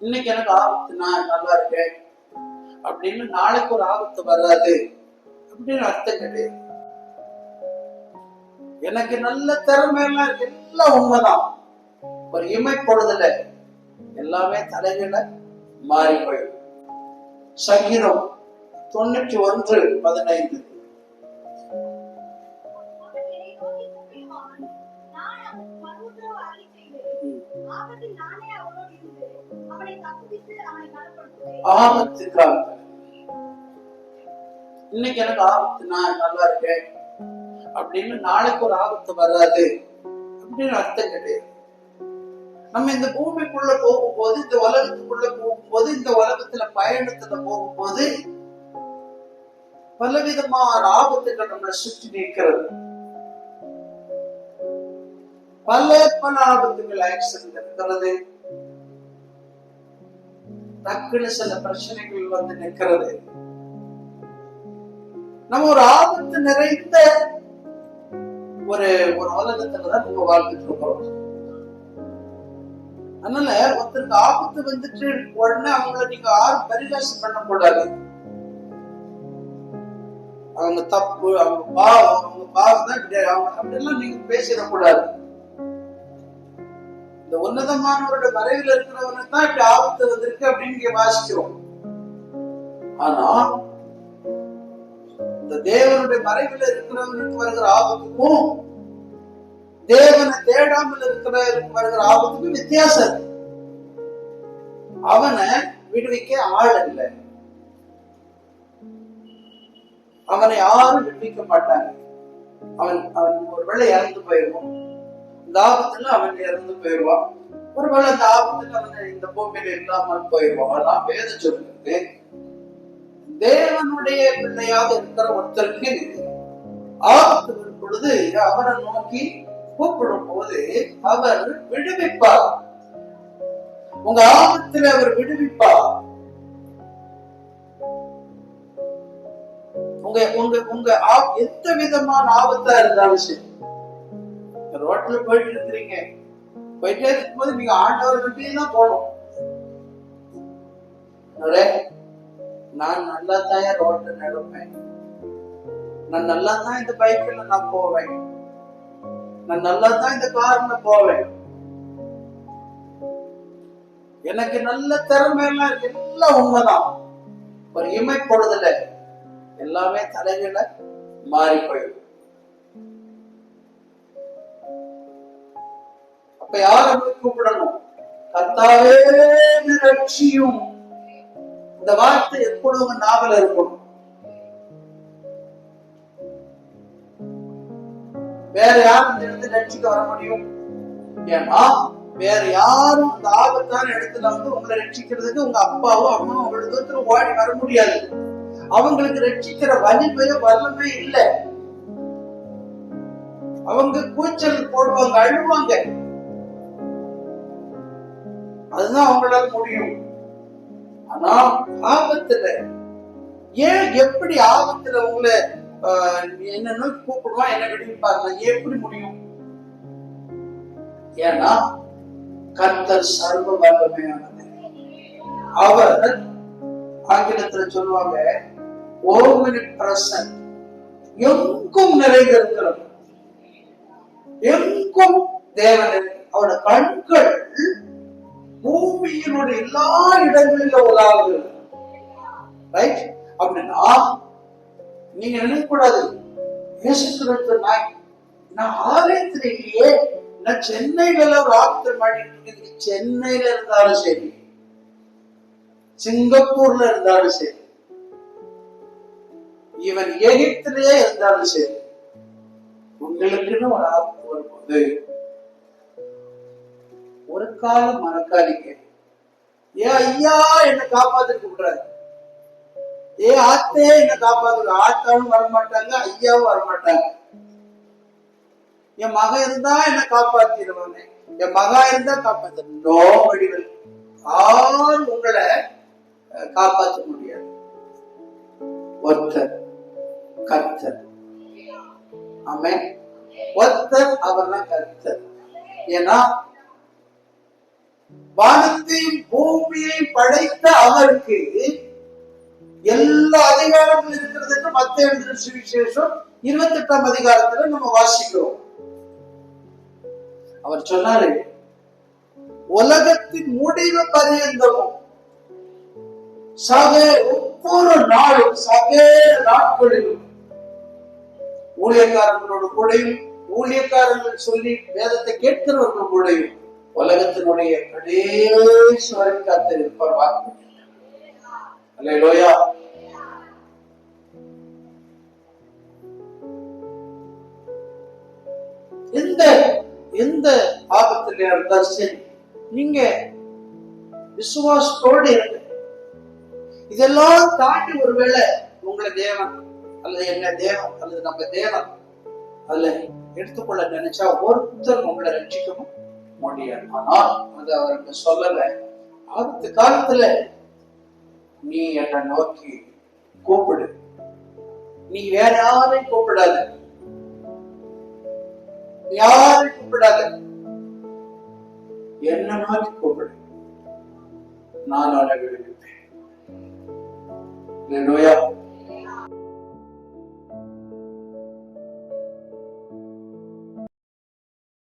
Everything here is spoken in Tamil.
இன்னைக்கு எனக்கு ஆபத்து நான் நல்லா இருக்கேன். அப்படின்னு நாளைக்கு ஒரு ஆபத்து வராது அப்படின்னு அர்த்தம் கிடையாது. எனக்கு நல்ல திறமை எல்லாம் எல்லாம் உண்மைதான். ஒரு இமை பொழுதுல எல்லாமே தலைகீழ மாறி போயிடும். சங்கீதம் தொண்ணூற்றி ஒன்று பதினைந்து. நான் ஆபத்துக்காக. இன்னைக்கு எனக்கு ஆபத்து நான் நல்லா இருக்கேன் அப்படின்னு நாளைக்கு ஒரு ஆபத்து வராது அப்படின்னு அர்த்தம் கிடையாது. நம்ம இந்த பூமிக்குள்ள போகும்போது இந்த உலகத்துக்குள்ள போகும்போது இந்த உலகத்துல பயணத்துல போகும்போது பலவிதமான ஆபத்துகள் நம்மளை சுற்றி நிற்கிறது. பல பல ஆபத்துகள் ஆக்சிடென்ட் இருக்கிறது டக்குன்னு சில பிரச்சனைகள் வந்து நிற்கிறது. நம்ம ஒரு ஆபத்து நிறைந்த ஒரு ஒரு உலகத்துல தான் நம்ம வாழ்ந்துட்டு இருக்கிறோம் அதனால ஒருத்தருக்கு ஆபத்து வந்துட்டு உடனே அவங்கள நீங்க யாரும் பரிகாசம் பண்ணக்கூடாது. அவங்க தப்பு அவங்க பாவம் அவங்க பாவம் தான் இப்படி அவங்க அப்படியெல்லாம் நீங்க பேசிடக்கூடாது. இந்த உன்னதமானவரோட மறைவில் இருக்கிறவனுக்கு தான் இப்படி ஆபத்து வந்திருக்கு அப்படின்னு இங்க வாசிக்கிறோம். ஆனா இந்த தேவனுடைய மறைவில் இருக்கிறவனுக்கு வருகிற ஆபத்துக்கும் தேவனை தேடாமல் இருக்கிற வருகிற ஆபத்துக்கும் வித்தியாசம் இருக்கு. அவனை விடுவிக்க ஆள் இல்லை. அவனை யாரும் விடுவிக்க மாட்டாங்க. அவன் அவன் ஒருவேளை இறந்து போயிருவான் இந்த ஆபத்துல அவன் இறந்து போயிடுவான். ஒருவேளை அந்த ஆபத்துல அவன் இந்த பூமியில இல்லாமல் போயிடுவான். அதான் வேத சொல்லுது தேவனுடைய பிள்ளையாக இருக்கிற ஒருத்தருக்கு ஆபத்து வரும் பொழுது அவரை நோக்கி கூப்பிடும் போது அவர் விடுவிப்பார். உங்க ஆபத்துல அவர் விடுவிப்பார். உங்க உங்க உங்க ஆப்- எந்த விதமான ஆபத்தா இருந்தாலும் சரி. படத்துல போயிட்டு இருக்கிறீங்க போயிட்டே இருக்கும்போது நீங்க ஆண்டவர் கிட்டே தான் போகணும். நான் நல்லா தான் ரோட்ல நடப்பேன். நான் நல்லா தான் இந்த பைக்கில் நான் போவேன். நான் நல்லா தான் இந்த கார்ல போவேன். எனக்கு நல்ல திறமை எல்லாம் இருக்கு. எல்லாம் உண்மைதான். ஒரு இமை பொழுதுல எல்லாமே தலைகளை மாறி போயிடும். அப்ப யார போய் கூப்பிடணும்? கத்தாவே ரட்சியும். இந்த வார்த்தை எப்பொழுதும் உங்க நாவல இருக்கணும். வேற யாரும் இந்த இடத்துல ரட்சிக்க வர முடியும்? ஏன்னா வேற யாரும் அந்த ஆபத்தான இடத்துல வந்து உங்களை ரட்சிக்கிறதுக்கு உங்க அப்பாவோ அம்மாவோ உங்களுக்கு தூரத்துல ஓடி வர முடியாது. அவங்களுக்கு ரட்சிக்கிற வலிமையோ வல்லமே இல்லை. அவங்க கூச்சல் போடுவாங்க அழுவாங்க. அதுதான் அவங்களால முடியும். ஆனா ஆபத்துல ஏன் எப்படி ஆபத்துல உங்களை என்னன்னு என்ன நோக்கி கூப்பிடுவான் என்ன விடுவிப்பாருன்னா எப்படி முடியும்? ஏன்னா கர்த்தர் சர்வ வல்லமையானது அவர் ஆங்கிலத்துல சொல்லுவாங்க ஓமினி பிரசன் எங்கும் நிறைந்திருக்கிறது எங்கும் தேவன் அவரோட கண்கள் பூமியினுடைய எல்லா இடங்களிலும் உலாவுது ரைட் அப்படின்னா நீங்க நினைக்கூடாது இயேசு கிறிஸ்து நான் நான் ஆலயத்துல இல்லையே நான் சென்னையில எல்லாம் ஒரு ஆபத்தில் மாட்டிட்டு சென்னையில இருந்தாலும் சரி. சிங்கப்பூர்ல இருந்தாலும் சரி. இவன் எகிப்திலேயே இருந்தாலும் சரி. உங்களுக்குன்னு ஒரு ஆபத்து வரும்போது காலம் மறக்காதீங்க. ஏ ஐயா என்ன காப்பாத்திருக்க கூடாது. ஏ ஆத்தே என்ன காப்பாத்துற ஆத்தாவும் வரமாட்டாங்க ஐயாவும் வரமாட்டாங்க. என் மகன் இருந்தா என்ன காப்பாத்திடுவாங்க. என் மகா இருந்தா காப்பாத்து நோ யாரும் உங்களை காப்பாத்த காப்பாற்ற முடியாது. ஒருத்தர் கர்த்தர். ஆமே ஒருத்தர் அவர் தான் கர்த்தர். ஏன்னா வானத்தையும் பூமியை படைத்த அவருக்கு எல்லா அதிகாரமும் இருக்கிறது என்று மத்திய எழுதின சுவிசேஷம் இருபத்தி எட்டாம் அதிகாரத்துல நம்ம வாசிக்கிறோம். அவர் சொன்னாரு உலகத்தின் முடிவு பரியந்தமும் சக ஒவ்வொரு நாளும் சகல நாட்களிலும் ஊழியக்காரர்களோடு கூடையும் ஊழியக்காரர்கள் சொல்லி வேதத்தை கேட்கிறவர்கள் கூடையும் உலகத்தினுடைய கடைசி வரை காத்திருப்பார் வாக்கு. அல்லேலூயா. எந்த எந்த ஆபத்துல இருந்தாலும் சரி நீங்க விசுவாசத்தோடு இருங்க. இதெல்லாம் தாண்டி ஒருவேளை உங்களை தேவன் அல்லது என்ன தேவன் அல்லது நம்ம தேவன் அதுல எடுத்துக்கொள்ள நினைச்சா ஒருத்தர் உங்களை ரட்சிக்கவும் முடியாது ஆனால் அது அவருக்கு சொல்லல. ஆபத்து காலத்துல நீ என்னை நோக்கி கூப்பிடு. நீ வேற யாரையும் கூப்பிடாத. நீ யாரையும் கூப்பிடாத. என்ன நோக்கி கூப்பிடு. நான் அழகு விடுவிப்பேன்.